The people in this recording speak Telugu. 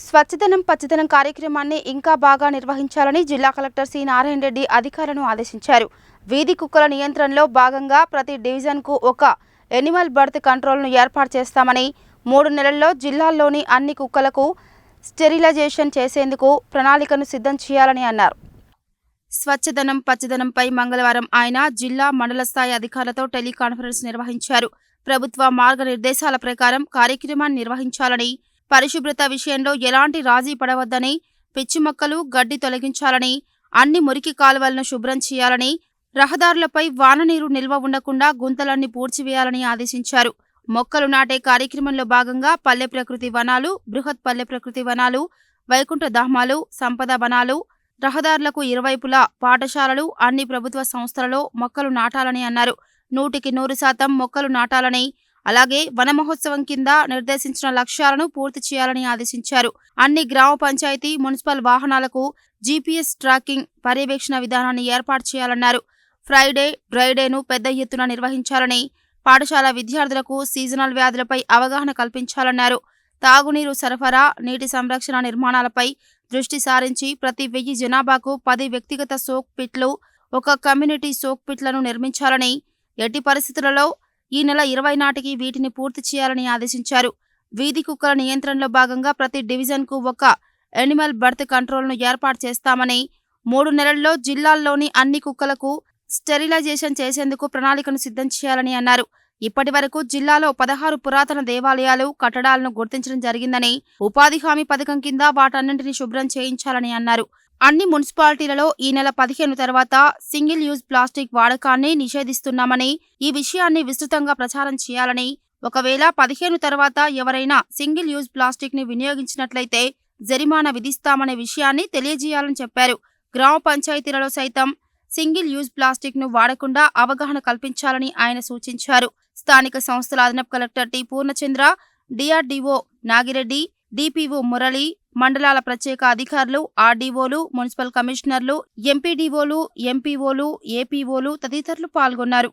స్వచ్ఛదనం పచ్చదనం కార్యక్రమాన్ని ఇంకా బాగా నిర్వహించాలని జిల్లా కలెక్టర్ సి. నారాయణ రెడ్డి అధికారులను ఆదేశించారు. వీధి కుక్కల నియంత్రణలో భాగంగా ప్రతి డివిజన్కు ఒక ఎనిమల్ బర్త్ కంట్రోల్ను ఏర్పాటు చేస్తామని మూడు నెలల్లో జిల్లాల్లోని అన్ని కుక్కలకు స్టెరిలైజేషన్ చేసేందుకు ప్రణాళికను సిద్ధం చేయాలని అన్నారు. స్వచ్ఛదనం పచ్చదనంపై మంగళవారం ఆయన జిల్లా మండల స్థాయి అధికారులతో టెలికాన్ఫరెన్స్ నిర్వహించారు. ప్రభుత్వ మార్గనిర్దేశాల ప్రకారం కార్యక్రమాన్ని నిర్వహించాలని పరిశుభ్రత విషయంలో ఎలాంటి రాజీ పడవద్దని పిచ్చి మొక్కలు గడ్డి తొలగించాలని అన్ని మురికి కాలువలను శుభ్రం చేయాలని రహదారులపై వాననీరు నిల్వ ఉండకుండా గుంతలన్నీ పూడ్చివేయాలని ఆదేశించారు. మొక్కలు నాటే కార్యక్రమంలో భాగంగా పల్లె ప్రకృతి వనాలు బృహత్ పల్లె ప్రకృతి వనాలు వైకుంఠ ధామాలు సంపద వనాలు రహదారులకు ఇరువైపులా పాఠశాలలు అన్ని ప్రభుత్వ సంస్థలలో మొక్కలు నాటాలని అన్నారు. నూటికి నూరు శాతం మొక్కలు నాటాలని అలాగే వన మహోత్సవం కింద నిర్దేశించిన లక్ష్యాలను పూర్తి చేయాలని ఆదేశించారు. అన్ని గ్రామ పంచాయతీ మున్సిపల్ వాహనాలకు జీపీఎస్ ట్రాకింగ్ పర్యవేక్షణ విధానాన్ని ఏర్పాటు చేయాలన్నారు. ఫ్రైడే డ్రైడేను పెద్ద ఎత్తున నిర్వహించాలని పాఠశాల విద్యార్థులకు సీజనల్ వ్యాధులపై అవగాహన కల్పించాలన్నారు. తాగునీరు సరఫరా నీటి సంరక్షణ నిర్మాణాలపై దృష్టి సారించి ప్రతి వెయ్యి జనాభాకు పది వ్యక్తిగత సోక్ పిట్లు ఒక కమ్యూనిటీ సోక్ పిట్లను నిర్మించాలని ఎట్టి పరిస్థితులలో ఈ నెల ఇరవై నాటికి వీటిని పూర్తి చేయాలని ఆదేశించారు. వీధి కుక్కల నియంత్రణలో భాగంగా ప్రతి డివిజన్కు ఒక ఎనిమల్ బర్త్ కంట్రోల్ను ఏర్పాటు చేస్తామని మూడు నెలల్లో జిల్లాల్లోని అన్ని కుక్కలకు స్టెరిలైజేషన్ చేసేందుకు ప్రణాళికను సిద్ధం చేయాలని అన్నారు. ఇప్పటి వరకు జిల్లాలో పదహారు పురాతన దేవాలయాలు కట్టడాలను గుర్తించడం జరిగిందని ఉపాధి హామీ పథకం కింద వాటన్నింటినీ శుభ్రం చేయించాలని అన్నారు. అన్ని మున్సిపాలిటీలలో ఈ నెల పదిహేను తర్వాత సింగిల్ యూజ్ ప్లాస్టిక్ వాడకాన్ని నిషేధిస్తున్నామని ఈ విషయాన్ని విస్తృతంగా ప్రచారం చేయాలని. ఒకవేళ పదిహేను తర్వాత ఎవరైనా సింగిల్ యూజ్ ప్లాస్టిక్ని వినియోగించినట్లయితే జరిమానా విధిస్తామనే విషయాన్ని తెలియజేయాలని చెప్పారు. గ్రామ పంచాయతీలలో సైతం సింగిల్ యూజ్ ప్లాస్టిక్ను వాడకుండా అవగాహన కల్పించాలని ఆయన సూచించారు. స్థానిక సంస్థల అదనపు collector T. Purnachandra DRDO Nagireddy DPO Murali మండలాల ప్రత్యేక అధికారులు ఆర్డీఓలు మున్సిపల్ కమిషనర్లు ఎంపీడీఓలు ఎంపీఓలు ఏపీఓలు తదితరులు పాల్గొన్నారు.